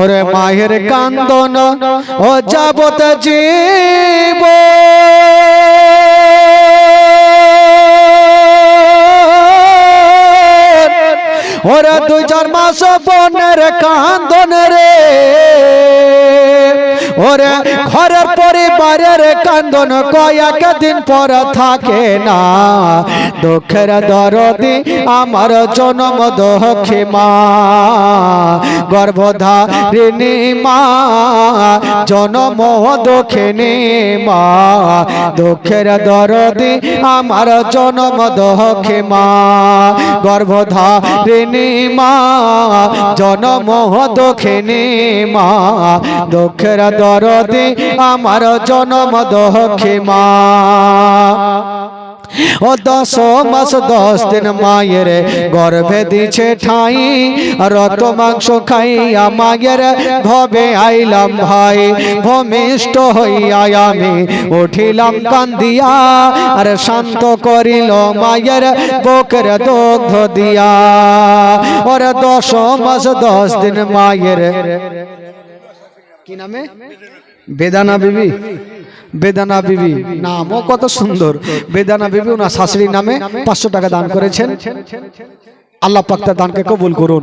ওরে মায়ের কান্দন ও যাবত জীব ওরে দুই চার মাস বনের কান্দন রে। ওরে ঘরের পরিবারের কান্দন কয়েক দিন পর থাকে না। দুঃখের দরদি আমার জনম দক্ষে মা, গর্ভধারিণী মা, জনম দক্ষিণী মা। দুঃখের দরদি আমার জনম দক্ষে মা, গর্ভধারিণী মা, জনম দক্ষিণী মা। দুঃখের দরদি আমার জনম দক্ষে মা ও দশ মাস দশ দিন মায়ের গর্ভে দিছে ঠাই, রক্ত মাংস খাইয়া মায়ের ভবে আইলাম ভাই। ভূমিষ্ঠ হইয়া আমি উঠিলাম কান্দিয়া, আর শান্ত করিল মায়ের বুকের দগ্ধ দিয়া। ওরে দশ মাস দশ দিন মায়ের কি নামে? বেদানা বিবি। বেদানা বিবি। নামও কত সুন্দর। বেদানা বিবি ওনার শাশুড়ির নামে পাঁচশো টাকা দান করেছেন। আল্লাহ পাক তার দানকে কবুল করুন।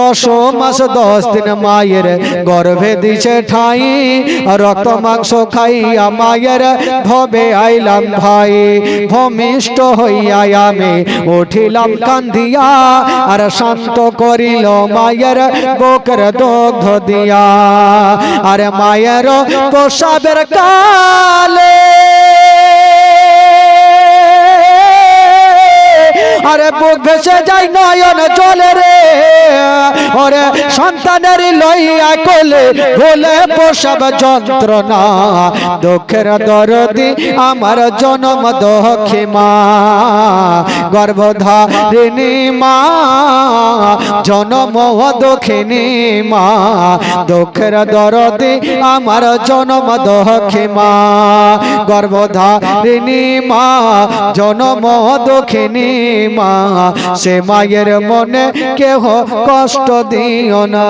দশ মাস, দশ দিন মায়ের গর্ভে দিছে ঠাই, রক্ত, মাংস খাইয়া মায়ের ভবে আইলাম ভাই। ভূমিষ্ঠ হইয়া আমি উঠিলাম, কান্দিয়া আর শান্ত করিল মায়ের বুকের দগ্ধ দিয়া। আর মায়ের প্রসাবের কালে আরে বুক ভেসে যায় নয়ন জলে রে ওরে সন্তানের লইয়া কোলে ভুলে প্রসব যন্ত্রণা, দুঃখের দরদি আমার জনম দক্ষে মা, গর্ভধারিণী মা, জনম দক্ষিণী মা, দুঃখের দরদি আমার জনম দক্ষে মা, গর্ভধারিণী মা, জনম দক্ষিণী মা, সে মায়ের মনে কেহ কষ্ট দিও না।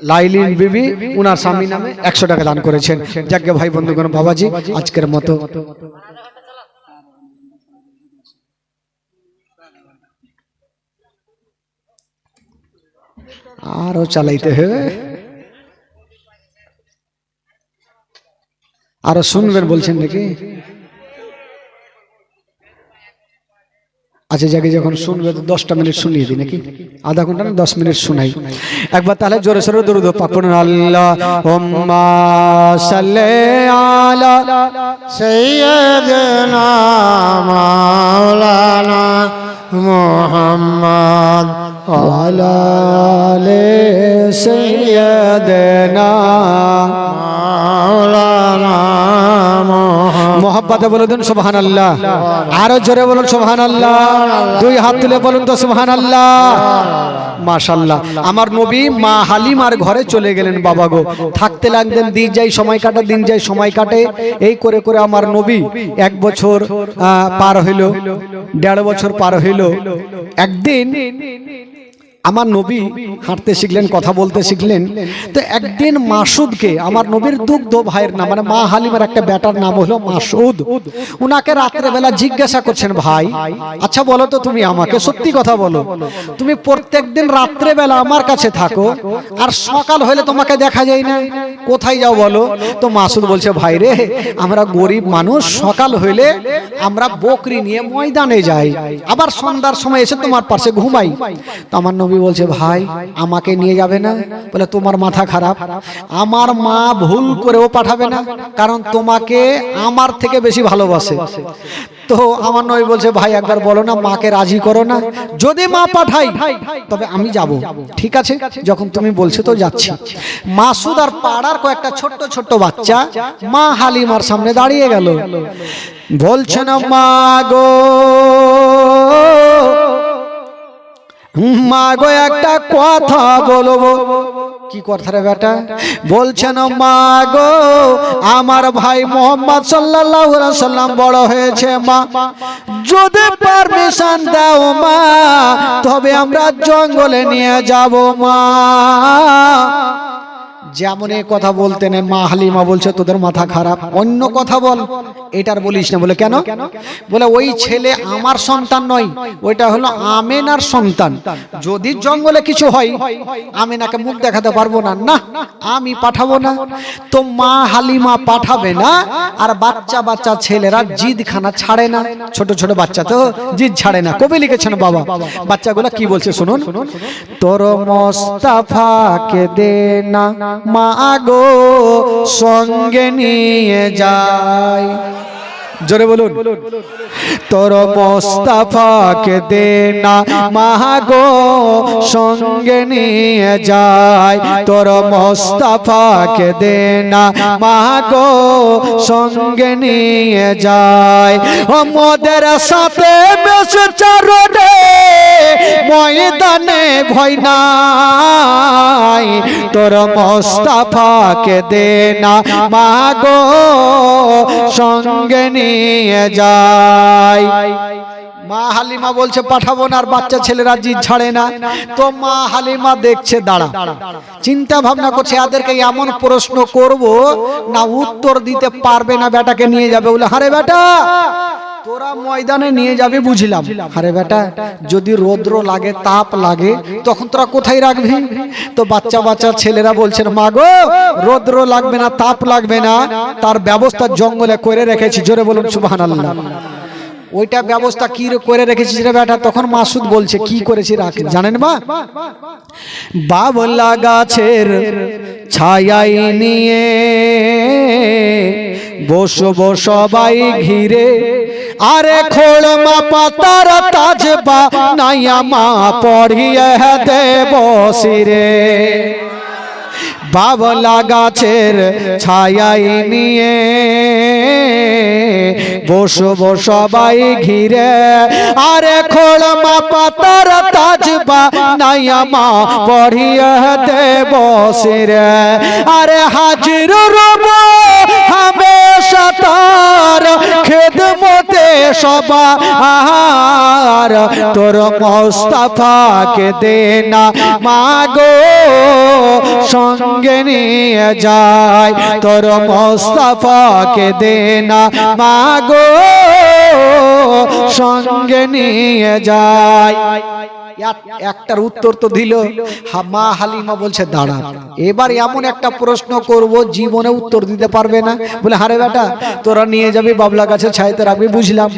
লাইলিন বিবি, উনার স্বামী নামে একশো টাকা দান করেছেন। যাকে ভাই বন্ধুগণ, বাবাজি, আজকের মতো। আরও চালাইতে হবে আরও শুনবেন বলছেন নাকি? আচ্ছা যাকে যখন শুনবে, তো দশটা মিনিট শুনিয়ে দিই নাকি? আধা ঘণ্টা না, দশ মিনিট শুনাই। একবার তাহলে জোরে সোরে দুরুদ পাপন আল্লাহ ওম্মা সাল্লে আলা সাইয়্যিদনা মাওলানা মুহাম্মদ আলালে আলে না মোহাব্বতে বলে দিন সুবহান আল্লাহ আরও জোরে বলুন সুবহান আল্লাহ দুই হাত তুলে বলুন তো সুবহান আল্লাহ মাশাল্লাহ আমার নবী মা হালিমার ঘরে চলে গেলেন, বাবা গো। থাকতে লাগলেন, দিন যাই সময় কাটে, দিন যাই সময় কাটে। এই করে করে আমার নবী এক বছর পার হইল, দেড় বছর পার হইল। একদিন আমার নবী হাঁটতে শিখলেন, কথা বলতে শিখলেন। তো একদিন মাসুদকে, আমার নবীর দুগ্ধ ভাইয়ের নাম মানে মা হালিমার একটা বেটার নাম হলো মাসুদ। উনাকে রাত্রেবেলা জিজ্ঞাসা করছেন, ভাই আচ্ছা বলো তো তুমি আমাকে, সত্যি কথা বলো। তুমি প্রত্যেকদিন রাত্রেবেলা আমার কাছে থাকো, আর সকাল হলে তোমাকে দেখা যায় না। কোথায় যাও বলো? তো মাসুদ বলছে, ভাই রে, আমরা গরিব মানুষ, সকাল হইলে আমরা বকরি নিয়ে ময়দানে যাই। আবার সন্ধ্যার সময় এসে তোমার পাশে ঘুমাই। তো আমার নবী বলছে, ভাই, আমাকে নিয়ে যাবে না? বলে, তোমার মাথা খারাপ। আমার মা ভুল করেও পাঠাবে না, কারণ তোমাকে আমার থেকে বেশি ভালোবাসে। তো আমার নবী বলছে, ভাই, একবার বলো না, মাকে রাজি করো না। যদি মা পাঠাই তবে আমি যাব। ঠিক আছে? যখন তুমি বলছো তো যাচ্ছি। মাসুদ আর পাড়ার কয়েকটা ছোট্ট ছোট্ট বাচ্চা মা হালিমার সামনে দাঁড়িয়ে গেল। বলছে না, মা গো মা গো একটা কথা বলব। কি কথা রে বেটা? বলছেন মা গো আমার ভাই মোহাম্মদ সাল্লাল্লাহু আলাইহি সাল্লাম বড় হয়েছে, মা। যদি পারমিশন দাও, মা, তবে আমরা জঙ্গলে নিয়ে যাব, মা। যেমন এ কথা বলতে নেই মা হালিমা বলছে তোদের মাথা খারাপ। অন্য কথা বল। এটার বলিস না বলে কেন? বলে ওই ছেলে আমার সন্তান নয় ওইটা হলো আমেনার সন্তান। যদি জঙ্গলে কিছু হয় আমেনাকে মুখ দেখাতে পারব না। না আমি পাঠাবো না। তো মা হালিমা পাঠাবে না আর বাচ্চা বাচ্চা ছেলেরা জিদ খানা ছাড়ে না। ছোট ছোট বাচ্চা তো জিদ ছাড়ে না। কবি লিখেছেন বাবা? বাচ্চাগুলো কি বলছে শুনুন। তোর মোস্তাফাকে দে না মা গো, সঙ্গে নিয়ে যায় জোরে বলুন। তোর মোস্তাফাকে দে না। মাগো সঙ্গে নিয়ে যায় তোর মোস্তাফাকে দে না। মাগো সঙ্গে নিয়ে যায় ও মোদের সাথে ময়দানে ভয় নাই। তোর মোস্তাফাকে দে না, মাগো, সঙ্গে নিয়ে যায় মা হালিমা বলছে, পাঠাবো না, আর বাচ্চা ছেলেরা জিদ ছাড়ে না। তো মা হালিমা দেখছে, দাঁড়া। চিন্তা ভাবনা করছে, এদেরকে এমন প্রশ্ন করব, না উত্তর দিতে পারবে না, বেটাকে নিয়ে যাবে। বলে, হারে বেটা তোরা ময়দানে নিয়ে যাবে বুঝলাম। আরে বেটা, যদি রৌদ্র লাগে, তাপ লাগে, তখন তোরা কোথায় রাখবি? তো বাচ্চা বাচ্চা ছেলেরা বলছেন, মা গো, রৌদ্র লাগবে না, তাপ লাগবে না, তার ব্যবস্থা জঙ্গলে করে রেখেছি। জোরে বলুন, সুবহানাল্লাহ। ওইটা ব্যবস্থা কি করে রেখেছিস রে বেটা? তখন মাসুদ বলছে, কি করেছি রাখ জানেন বা বাবলা গাছের ছায়াই নিয়ে বসবো সবাই ঘিরে। আরে খোলমা পাতার তাজবা, নাইয়া মা পড়িয়ে দেব সিরে বাবলা গাছের ছায়াই নিয়ে বসবো সবাই ঘিরে। আরে খোলমা পাতার তাজবা, নাইয়া মা পড়িয়ে দেব সিরে আরে হাজির রব খেদমতে আর তোর মোস্তফাকে দে না। মাগো, সঙ্গে নিয়ে যায়। তোর মোস্তফাকে দে না। মাগো, সঙ্গে নিয়ে যায়। একটার উত্তর তো দিল। মা হালিমা বলছে দাঁড়া এবার এমন একটা প্রশ্ন করব, জীবনে উত্তর দিতে পারবে না। বলে, হারে বেটা, তোরা নিয়ে যাবি বাবলা গাছে ছাইতে রাখবি বুঝলাম।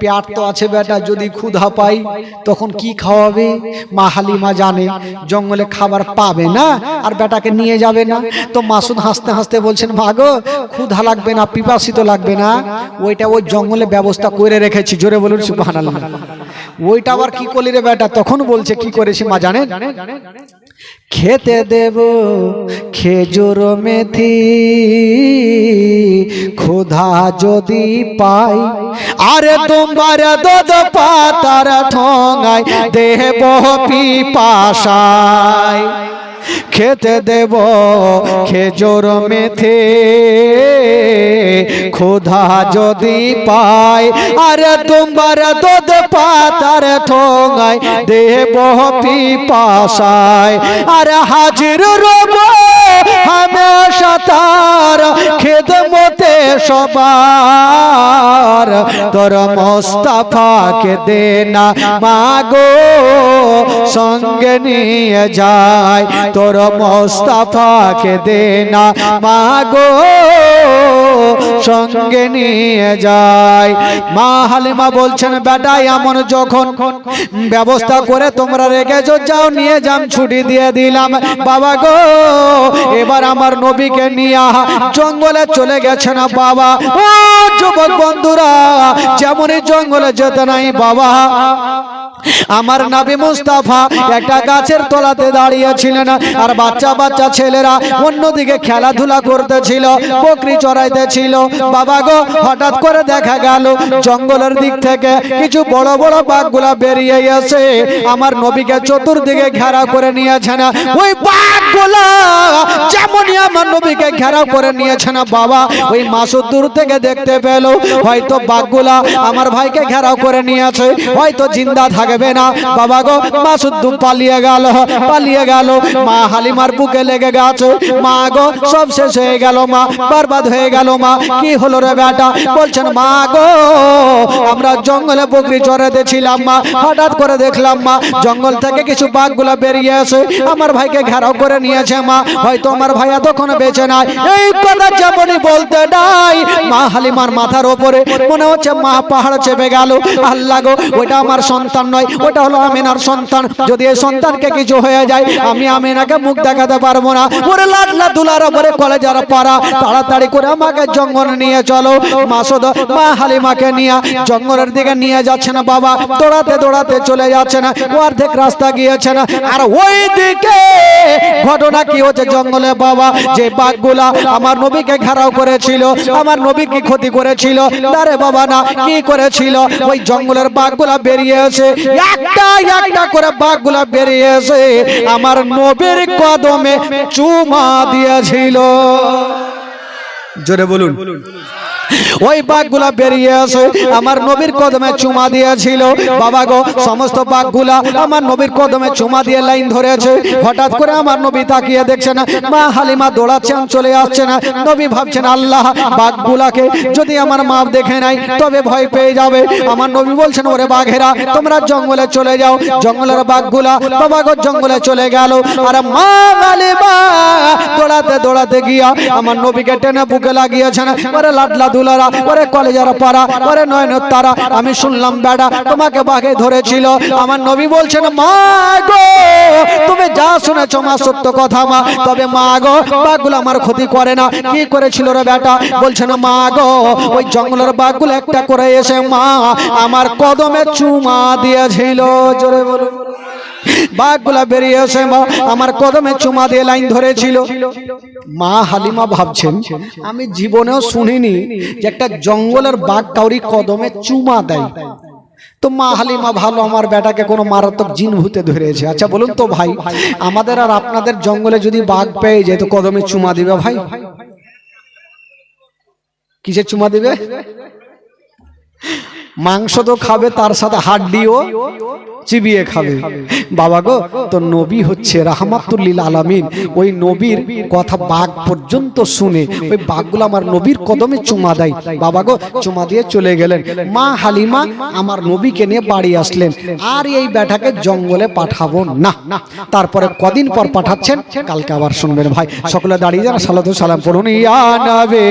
পেট তো আছে বেটা, যদি ক্ষুধা পাই, তখন কি খাওয়াবে? মা হালিমা জানে, জঙ্গলে খাবার পাবে না, আর বেটাকে নিয়ে যাবে না। তো মাসুদ হাসতে হাসতে বলছেন ভাগো ক্ষুধা লাগবে না, পিপাসিত লাগবে না। ওইটা ওই জঙ্গলে ব্যবস্থা করে রেখেছি। জোরে বলুন, সুবহানাল্লাহ। ওইটা আবার কি করলি রে বেটা? তখন বলছে, কি করেছি মা জানেন? খেতে দেব খেজুর মেথি, ক্ষুধা যদি পাই, আরে তোমার দদ পাতার ঠোঙায় দেব পিপাসায়। খেতে দেব খেজুর মেথে ক্ষুধা যদি পাই আরে তোমার দুধ পাতার ঠোঙায় দেব পিপাসায়। আর হাজির রব, হামেশা তার খেদমতে সবার। তোর মোস্তাফাকে দে না, মাগো, সঙ্গে নিয়ে যায়। তোর মোস্তাফাকে দে না, মাগো সঙ্গে নিয়ে যায়। মা হালিমা বলছেন, বেটা, এমন যখন ব্যবস্থা করে তোমরা রেখেছো, যাও, নিয়ে যাম, ছুটি দিয়ে দিলাম। বাবা গো, এবার আমার নবীকে নিয়ে জঙ্গলে চলে গেছে না বাবা? ও যুবক বন্ধুরা, যেমনই জঙ্গলে যেতে নাই বাবা। আমার নাবি মুস্তাফা একটা গাছের তলাতে দাঁড়িয়েছিলেন আর বাচ্চা বাচ্চা ছেলেরা অন্যদিকে খেলাধুলা করতেছিল বকরি চড়াইতেছিল। বাবা গো হঠাৎ করে দেখা গেল জঙ্গলের দিক থেকে কিছু বড় বড় বাঘগুলা বেরিয়ে এসে আমার নবীকে চতুর্দিকে ঘেরা করে নিয়েছে না ওই বাঘগুলা যেমনই আমার নবীকে ঘেরাও করে নিয়েছে না বাবা ওই মাসুদ দূর থেকে দেখতে পেল হয়তো বাঘগুলা আমার ভাইকে ঘেরাও করে নিয়েছে হয়তো জিন্দা থাকবে না। বাবা গো মাসুদ দু পালিয়ে গেল পালিয়ে গেল। মা হালিমার বুকে লেগে গেছে। মা গো, সব শেষ হয়ে গেল মা, বরবাদ হয়ে গেল মা। কি হলো রে বেটা? বলছেন, মা গো, আমরা জঙ্গলে বকরি চড়াতে ছিলাম মা। হঠাৎ করে দেখলাম মা, জঙ্গল থেকে কিছু বাঘগুলা বেরিয়ে এসে আমার ভাইকে ঘেরাও করে নিয়েছে মা। হয়তো আমার ভাই এতক্ষণ বেঁচে নাই। এই কথা যেমনই বলতে নাই। মা হালিমার মাথার ওপরে মনে হচ্ছে মা পাহাড় চেপে গেল। আল্লাহ গো ওটা আমার সন্তান নয়, ওটা হলো আমিনার সন্তান। যদি এই সন্তানকে কিছু হয়ে যায়, আমি আমিনাকে মুখ দেখাতে পারব না। ওরে লাডলা দুলার ওপরে কলেজার পাড়া, তাড়াতাড়ি করে আমাকে জঙ্গল নিয়ে চলো। মাসুদ মা হালিমাকে নিয়ে, জঙ্গলের দিকে নিয়ে যাচ্ছে না বাবা। দৌড়াতে দৌড়াতে চলে যাচ্ছে না ও অর্ধেক রাস্তা গিয়েছে না। আর ওই দিকে ঘটনা কি হচ্ছে জঙ্গলে বাবা? যে বাঘগুলা আমার নবীকে ঘেরাও করেছিল, আমার নবী কি ক্ষতি করেছিল। আরে বাবা না, কি করেছিল? ওই জঙ্গলের বাঘগুলা বেরিয়ে এসে একটা একটা করে বাঘগুলা বেরিয়েছে আমার নবীর কদমে চুমা দিয়েছিল। জোরে বলুন। ওই বাঘগুলা বেরিয়ে আসে। আমার নবীর কদমে চুমা দিয়েছিল। বাবা গো, সমস্ত বাঘগুলা আমার নবীর কদমে চুমা দিয়ে লাইন ধরেছে। হঠাৎ করে আমার নবী তাকিয়ে দেখছে না। মা হালিমা দৌড়াচ্ছেন চলে আসছে না। নবী ভাবছেন, আল্লাহ, বাঘগুলাকে যদি আমার মা দেখে নাই, তবে ভয় পেয়ে যাবে। আমার নবী বলছেন, ওরে বাঘেরা, তোমরা জঙ্গলে চলে যাও। জঙ্গলের বাঘগুলা, বাবা গো, জঙ্গলে চলে গেল। আর মা হালিমা, দৌড়াতে দৌড়াতে গিয়া আমার নবীকে টেনে বুকে লাগিয়েছেন ওরে লাডলা দুলারা ওরে কলেজারা পাড়া, ওরে নয়ন তারা, আমি শুনলাম বেড়া, তোমাকে বাঘে ধরেছিল। আমার নবী বলছেন, মা গো, তুমি যা শুনেছো মা, সত্য কথা মা, তবে মা গো, বাঘগুলো আমার ক্ষতি করে না। কি করেছিল রে বেটা? বলছেন, মা গো, ওই জঙ্গলের বাঘগুলো একটা করে এসে মা, আমার কদমে চুমা দিয়েছিল। জোরে বলুন। বাঘগুলা বেরিয়ে এসে আমার কদমে চুমা দিয়ে লাইন ধরেছিল। মা হালিমা ভাবছেন, আমি জীবনেও শুনিনি যে একটা জঙ্গলের বাঘ কাউরি কদমে চুমা দেয়। তো মা হালিমা ভালো, আমার বেটাকে কোনো মারাত্মক জিন ভূতে ধরেছে। আচ্ছা বলুন তো ভাই, আমাদের আর আপনাদের জঙ্গলে যদি বাঘ পেয়ে যায়, তো কদমে চুমা দিবে ভাই? কিসে চুমা দিবে? মাংস তো খাবে, তার সাথে হাড্ডিও চিবিয়ে খাবে। বাবা গো তো নবী হচ্ছে রাহমাতুল্লিল আলামিন। ওই নবীর কথা বাঘ পর্যন্ত শুনে, ওই বাঘগুলো আমার নবীর কদমে চুমা দেয়। বাবা গো, চুমা দিয়ে চলে গেলেন। মা হালিমা আমার নবীকে নিয়ে বাড়ি আসলেন। আর এই বেটাকে জঙ্গলে পাঠাবো না। তারপরে কদিন পর পাঠাচ্ছেন? কালকে আবার শুনবেন ভাই। সকলে দাঁড়িয়ে যারা সালাতু সালাম পড়ুন। ইয়া নবে।